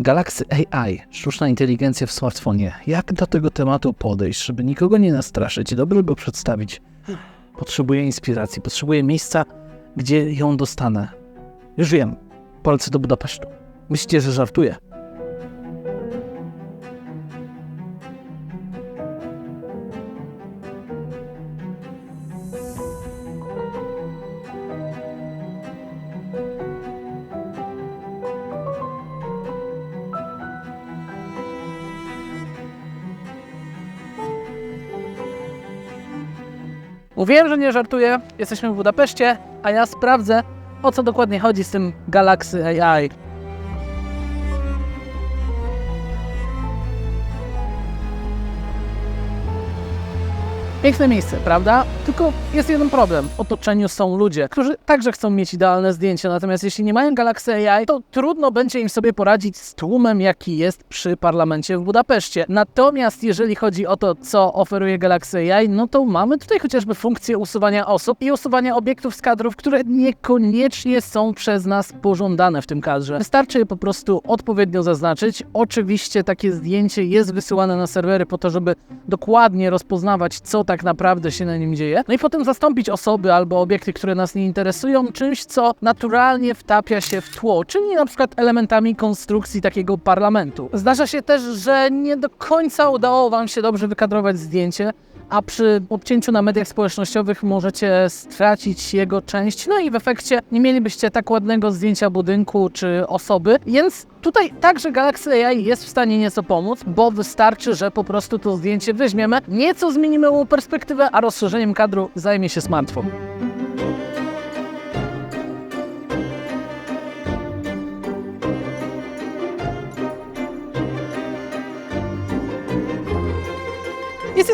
Galaxy AI, sztuczna inteligencja w smartfonie. Jak do tego tematu podejść, żeby nikogo nie nastraszyć, dobrze go przedstawić? Potrzebuję inspiracji, potrzebuję miejsca, gdzie ją dostanę. Już wiem, polecę do Budapesztu. Myślicie, że żartuję? Mówiłem, że nie żartuję. Jesteśmy w Budapeszcie, a ja sprawdzę, o co dokładnie chodzi z tym Galaxy AI. Piękne miejsce, prawda? Tylko jest jeden problem. W otoczeniu są ludzie, którzy także chcą mieć idealne zdjęcia, natomiast jeśli nie mają Galaxy AI, to trudno będzie im sobie poradzić z tłumem, jaki jest przy parlamencie w Budapeszcie. Natomiast jeżeli chodzi o to, co oferuje Galaxy AI, no to mamy tutaj chociażby funkcję usuwania osób i usuwania obiektów z kadrów, które niekoniecznie są przez nas pożądane w tym kadrze. Wystarczy je po prostu odpowiednio zaznaczyć. Oczywiście takie zdjęcie jest wysyłane na serwery po to, żeby dokładnie rozpoznawać, co tak naprawdę się na nim dzieje. No i potem zastąpić osoby albo obiekty, które nas nie interesują, czymś, co naturalnie wtapia się w tło, czyli na przykład elementami konstrukcji takiego parlamentu. Zdarza się też, że nie do końca udało Wam się dobrze wykadrować zdjęcie, a przy obcięciu na mediach społecznościowych możecie stracić jego część, no i w efekcie nie mielibyście tak ładnego zdjęcia budynku czy osoby, więc tutaj także Galaxy AI jest w stanie nieco pomóc, bo wystarczy, że po prostu to zdjęcie weźmiemy, nieco zmienimy mu perspektywę, a rozszerzeniem kadru zajmie się smartfon.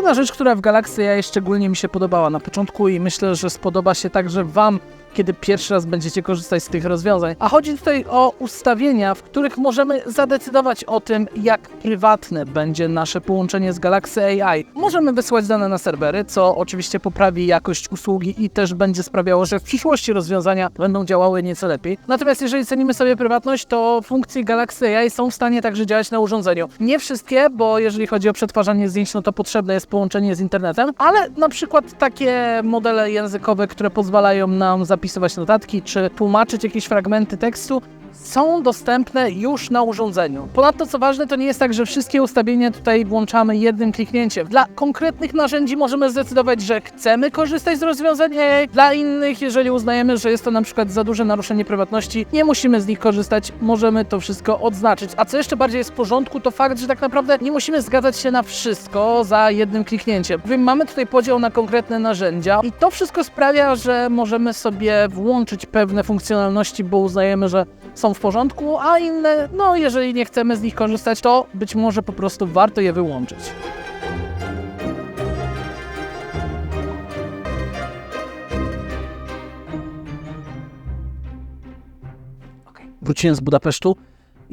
Jedna rzecz, która w Galaxy AI szczególnie mi się podobała na początku i myślę, że spodoba się także Wam, kiedy pierwszy raz będziecie korzystać z tych rozwiązań. A chodzi tutaj o ustawienia, w których możemy zadecydować o tym, jak prywatne będzie nasze połączenie z Galaxy AI. Możemy wysłać dane na serwery, co oczywiście poprawi jakość usługi i też będzie sprawiało, że w przyszłości rozwiązania będą działały nieco lepiej. Natomiast jeżeli cenimy sobie prywatność, to funkcje Galaxy AI są w stanie także działać na urządzeniu. Nie wszystkie, bo jeżeli chodzi o przetwarzanie zdjęć, no to potrzebne jest połączenie z internetem, ale na przykład takie modele językowe, które pozwalają nam zapisywać notatki czy tłumaczyć jakieś fragmenty tekstu, są dostępne już na urządzeniu. Ponadto, co ważne, to nie jest tak, że wszystkie ustawienia tutaj włączamy jednym kliknięciem. Dla konkretnych narzędzi możemy zdecydować, że chcemy korzystać z rozwiązań. Dla innych, jeżeli uznajemy, że jest to na przykład za duże naruszenie prywatności, nie musimy z nich korzystać, możemy to wszystko odznaczyć. A co jeszcze bardziej jest w porządku, to fakt, że tak naprawdę nie musimy zgadzać się na wszystko za jednym kliknięciem. Bowiem mamy tutaj podział na konkretne narzędzia i to wszystko sprawia, że możemy sobie włączyć pewne funkcjonalności, bo uznajemy, że są w porządku, a inne, no jeżeli nie chcemy z nich korzystać, to być może po prostu warto je wyłączyć. Wróciłem z Budapesztu.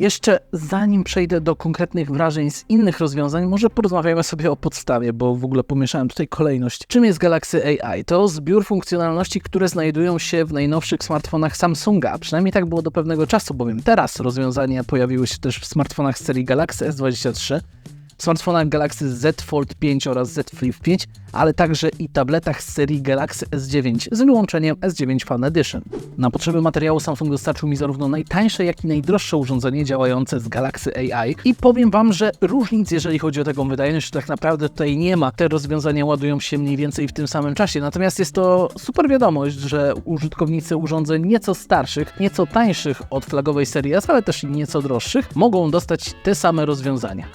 Jeszcze zanim przejdę do konkretnych wrażeń z innych rozwiązań, może porozmawiamy sobie o podstawie, bo w ogóle pomieszałem tutaj kolejność. Czym jest Galaxy AI? To zbiór funkcjonalności, które znajdują się w najnowszych smartfonach Samsunga. Przynajmniej tak było do pewnego czasu, bowiem teraz rozwiązania pojawiły się też w smartfonach z serii Galaxy S23 smartfonach Galaxy Z Fold 5 oraz Z Flip 5, ale także i tabletach z serii Galaxy S9 z wyłączeniem S9 Fan Edition. Na potrzeby materiału Samsung dostarczył mi zarówno najtańsze, jak i najdroższe urządzenie działające z Galaxy AI i powiem Wam, że różnic, jeżeli chodzi o taką wydajność, tak naprawdę tutaj nie ma. Te rozwiązania ładują się mniej więcej w tym samym czasie, natomiast jest to super wiadomość, że użytkownicy urządzeń nieco starszych, nieco tańszych od flagowej serii S, ale też i nieco droższych, mogą dostać te same rozwiązania.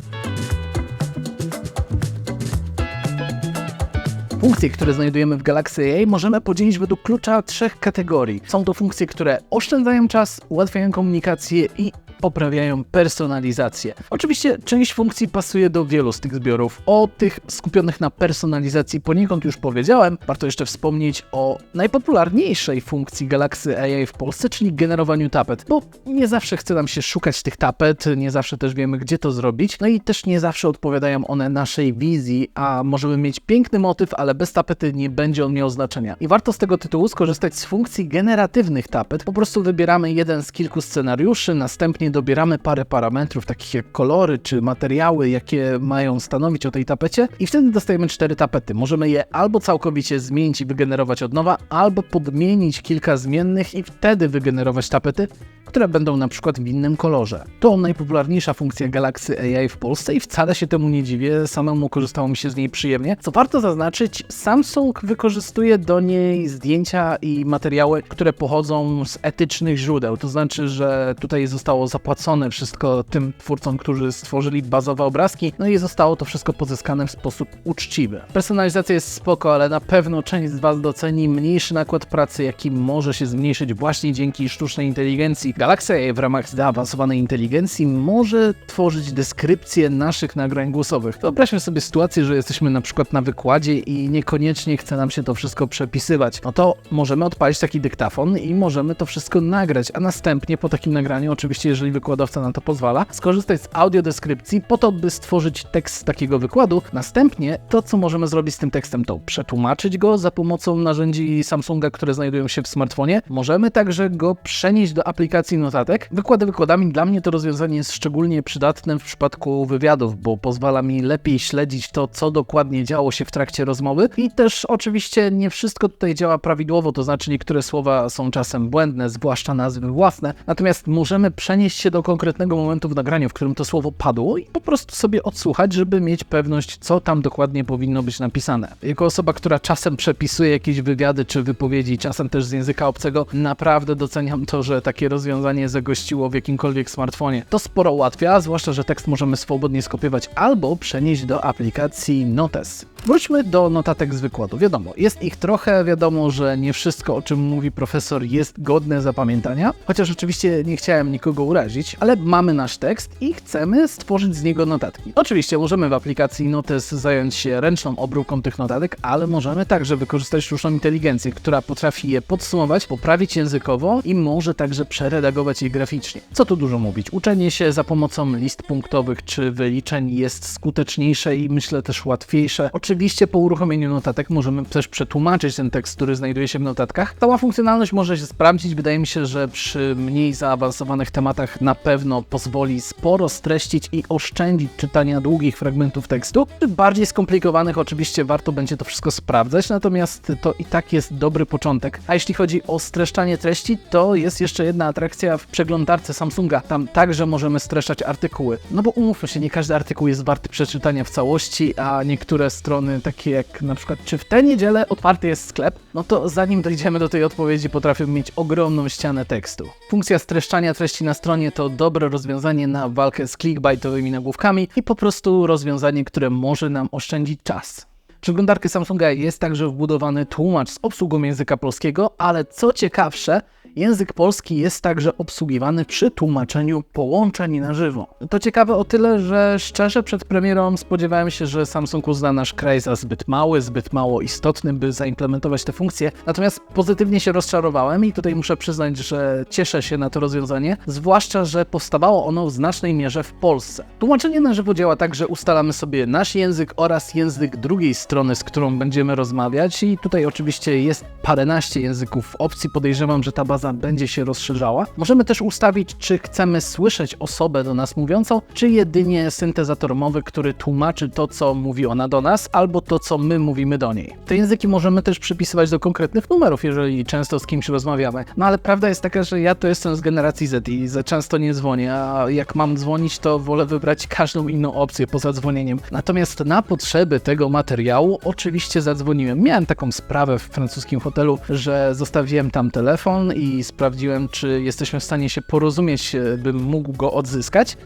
Funkcje, które znajdujemy w Galaxy AI możemy podzielić według klucza trzech kategorii. Są to funkcje, które oszczędzają czas, ułatwiają komunikację i poprawiają personalizację. Oczywiście część funkcji pasuje do wielu z tych zbiorów. O tych skupionych na personalizacji poniekąd już powiedziałem. Warto jeszcze wspomnieć o najpopularniejszej funkcji Galaxy AI w Polsce, czyli generowaniu tapet, bo nie zawsze chce nam się szukać tych tapet, nie zawsze też wiemy, gdzie to zrobić, no i też nie zawsze odpowiadają one naszej wizji, a możemy mieć piękny motyw, ale bez tapety nie będzie on miał znaczenia. I warto z tego tytułu skorzystać z funkcji generatywnych tapet. Po prostu wybieramy jeden z kilku scenariuszy, następnie następnie dobieramy parę parametrów, takich jak kolory czy materiały, jakie mają stanowić o tej tapecie i wtedy dostajemy cztery tapety. Możemy je albo całkowicie zmienić i wygenerować od nowa, albo podmienić kilka zmiennych i wtedy wygenerować tapety, które będą na przykład w innym kolorze. To najpopularniejsza funkcja Galaxy AI w Polsce i wcale się temu nie dziwię, samemu korzystało mi się z niej przyjemnie. Co warto zaznaczyć, Samsung wykorzystuje do niej zdjęcia i materiały, które pochodzą z etycznych źródeł. To znaczy, że tutaj zostało zapłacone wszystko tym twórcom, którzy stworzyli bazowe obrazki, no i zostało to wszystko pozyskane w sposób uczciwy. Personalizacja jest spoko, ale na pewno część z Was doceni mniejszy nakład pracy, jaki może się zmniejszyć właśnie dzięki sztucznej inteligencji. Galaxy AI w ramach zaawansowanej inteligencji może tworzyć deskrypcje naszych nagrań głosowych. Wyobraźmy sobie sytuację, że jesteśmy na przykład na wykładzie i niekoniecznie chce nam się to wszystko przepisywać. No to możemy odpalić taki dyktafon i możemy to wszystko nagrać, a następnie po takim nagraniu, oczywiście jeżeli wykładowca na to pozwala, skorzystać z audiodeskrypcji po to, by stworzyć tekst takiego wykładu. Następnie to, co możemy zrobić z tym tekstem, to przetłumaczyć go za pomocą narzędzi Samsunga, które znajdują się w smartfonie. Możemy także go przenieść do aplikacji notatek. Wykłady wykładami dla mnie to rozwiązanie jest szczególnie przydatne w przypadku wywiadów, bo pozwala mi lepiej śledzić to, co dokładnie działo się w trakcie rozmowy i też oczywiście nie wszystko tutaj działa prawidłowo, to znaczy niektóre słowa są czasem błędne, zwłaszcza nazwy własne, natomiast możemy przenieść się do konkretnego momentu w nagraniu, w którym to słowo padło i po prostu sobie odsłuchać, żeby mieć pewność, co tam dokładnie powinno być napisane. Jako osoba, która czasem przepisuje jakieś wywiady czy wypowiedzi, czasem też z języka obcego, naprawdę doceniam to, że takie rozwiązanie zagościło w jakimkolwiek smartfonie. To sporo ułatwia, zwłaszcza, że tekst możemy swobodnie skopiować albo przenieść do aplikacji Notes. Wróćmy do notatek z wykładu. Wiadomo, jest ich trochę, wiadomo, że nie wszystko, o czym mówi profesor, jest godne zapamiętania, chociaż oczywiście nie chciałem nikogo urazić, ale mamy nasz tekst i chcemy stworzyć z niego notatki. Oczywiście możemy w aplikacji Notes zająć się ręczną obróbką tych notatek, ale możemy także wykorzystać sztuczną inteligencję, która potrafi je podsumować, poprawić językowo i może także przeredagować je graficznie. Co tu dużo mówić? Uczenie się za pomocą list punktowych czy wyliczeń jest skuteczniejsze i myślę też łatwiejsze. Oczywiście po uruchomieniu notatek możemy też przetłumaczyć ten tekst, który znajduje się w notatkach. Cała funkcjonalność może się sprawdzić. Wydaje mi się, że przy mniej zaawansowanych tematach na pewno pozwoli sporo streścić i oszczędzić czytania długich fragmentów tekstu. Przy bardziej skomplikowanych oczywiście warto będzie to wszystko sprawdzać, natomiast to i tak jest dobry początek. A jeśli chodzi o streszczanie treści, to jest jeszcze jedna atrakcja w przeglądarce Samsunga. Tam także możemy streszczać artykuły. No bo umówmy się, nie każdy artykuł jest warty przeczytania w całości, a niektóre strony, takie jak na przykład, czy w tę niedzielę otwarty jest sklep, no to zanim dojdziemy do tej odpowiedzi, potrafią mieć ogromną ścianę tekstu. Funkcja streszczania treści na stronie to dobre rozwiązanie na walkę z clickbaitowymi nagłówkami i po prostu rozwiązanie, które może nam oszczędzić czas. W przeglądarkę Samsunga jest także wbudowany tłumacz z obsługą języka polskiego, ale co ciekawsze, język polski jest także obsługiwany przy tłumaczeniu połączeń na żywo. To ciekawe o tyle, że szczerze przed premierą spodziewałem się, że Samsung uzna nasz kraj za zbyt mały, zbyt mało istotny, by zaimplementować te funkcje. Natomiast pozytywnie się rozczarowałem i tutaj muszę przyznać, że cieszę się na to rozwiązanie, zwłaszcza, że powstawało ono w znacznej mierze w Polsce. Tłumaczenie na żywo działa tak, że ustalamy sobie nasz język oraz język drugiej strony, z którą będziemy rozmawiać i tutaj oczywiście jest paręnaście języków opcji. Podejrzewam, że ta baza będzie się rozszerzała. Możemy też ustawić, czy chcemy słyszeć osobę do nas mówiącą, czy jedynie syntezator mowy, który tłumaczy to, co mówi ona do nas, albo to, co my mówimy do niej. Te języki możemy też przypisywać do konkretnych numerów, jeżeli często z kimś rozmawiamy. No ale prawda jest taka, że ja to jestem z generacji Z i za często nie dzwonię, a jak mam dzwonić, to wolę wybrać każdą inną opcję poza dzwonieniem. Natomiast na potrzeby tego materiału oczywiście zadzwoniłem. Miałem taką sprawę w francuskim hotelu, że zostawiłem tam telefon i sprawdziłem, czy jesteśmy w stanie się porozumieć, e, bym mógł go odzyskać.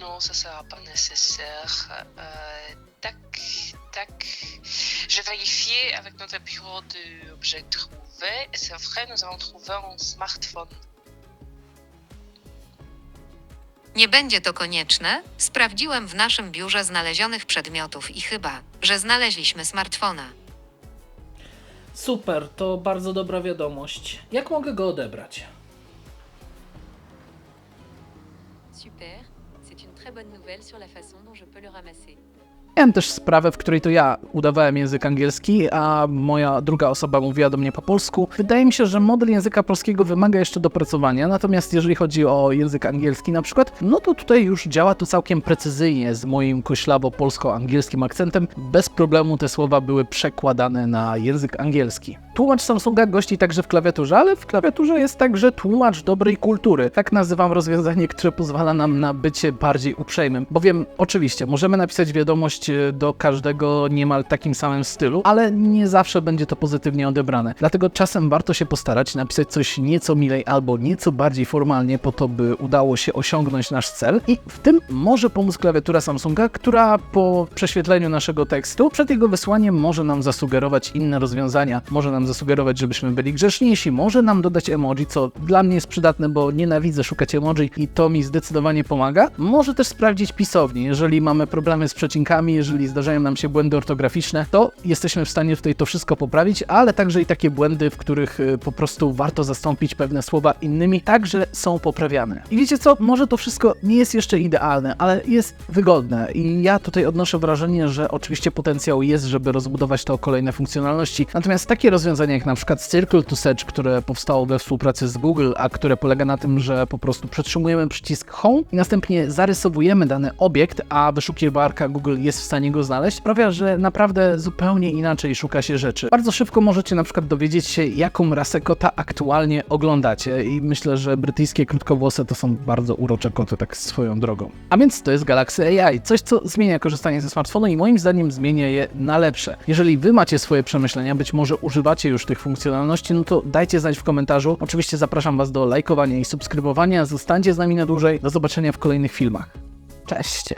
Non, ça sera pas nécessaire. Euh, tac, tac. J'ai vérifié avec notre bureau d'objets trouvés et c'est vrai, nous avons trouvé un smartphone. Nie będzie to konieczne. Sprawdziłem w naszym biurze znalezionych przedmiotów i chyba, że znaleźliśmy smartfona. Super, to bardzo dobra wiadomość. Jak mogę go odebrać? Super, c'est une très bonne nouvelle sur la façon dont je peux le ramasser. Miałem też sprawę, w której to ja udawałem język angielski, a moja druga osoba mówiła do mnie po polsku. Wydaje mi się, że model języka polskiego wymaga jeszcze dopracowania, natomiast jeżeli chodzi o język angielski na przykład, no to tutaj już działa to całkiem precyzyjnie z moim koślawo-polsko-angielskim akcentem. Bez problemu te słowa były przekładane na język angielski. Tłumacz Samsunga gości także w klawiaturze, ale w klawiaturze jest także tłumacz dobrej kultury. Tak nazywam rozwiązanie, które pozwala nam na bycie bardziej uprzejmym. Bowiem oczywiście możemy napisać wiadomość e, do każdego niemal takim samym stylu, ale nie zawsze będzie to pozytywnie odebrane. Dlatego czasem warto się postarać napisać coś nieco milej albo nieco bardziej formalnie po to, by udało się osiągnąć nasz cel i w tym może pomóc klawiatura Samsunga, która po prześwietleniu naszego tekstu przed jego wysłaniem może nam zasugerować inne rozwiązania, może nam zasugerować, żebyśmy byli grzeczniejsi, może nam dodać emoji, co dla mnie jest przydatne, bo nienawidzę szukać emoji i to mi zdecydowanie pomaga. Może też sprawdzić pisownię, jeżeli mamy problemy z przecinkami, jeżeli zdarzają nam się błędy ortograficzne, to jesteśmy w stanie tutaj to wszystko poprawić, ale także i takie błędy, w których y, po prostu warto zastąpić pewne słowa innymi, także są poprawiane. I wiecie co, może to wszystko nie jest jeszcze idealne, ale jest wygodne. I ja tutaj odnoszę wrażenie, że oczywiście potencjał jest, żeby rozbudować to o kolejne funkcjonalności, natomiast takie rozwiązania jak na przykład Circle to Search, które powstało we współpracy z Google, a które polega na tym, że po prostu przytrzymujemy przycisk Home i następnie zarysowujemy dany obiekt, a wyszukiwarka Google jest w stanie go znaleźć, sprawia, że naprawdę zupełnie inaczej szuka się rzeczy. Bardzo szybko możecie na przykład dowiedzieć się, jaką rasę kota aktualnie oglądacie i myślę, że brytyjskie krótkowłose to są bardzo urocze koty, tak swoją drogą. A więc to jest Galaxy AI, coś co zmienia korzystanie ze smartfonu i moim zdaniem zmienia je na lepsze. Jeżeli wy macie swoje przemyślenia, być może używacie już tych funkcjonalności, no to dajcie znać w komentarzu. Oczywiście zapraszam was do lajkowania i subskrybowania. Zostańcie z nami na dłużej. Do zobaczenia w kolejnych filmach. Cześć!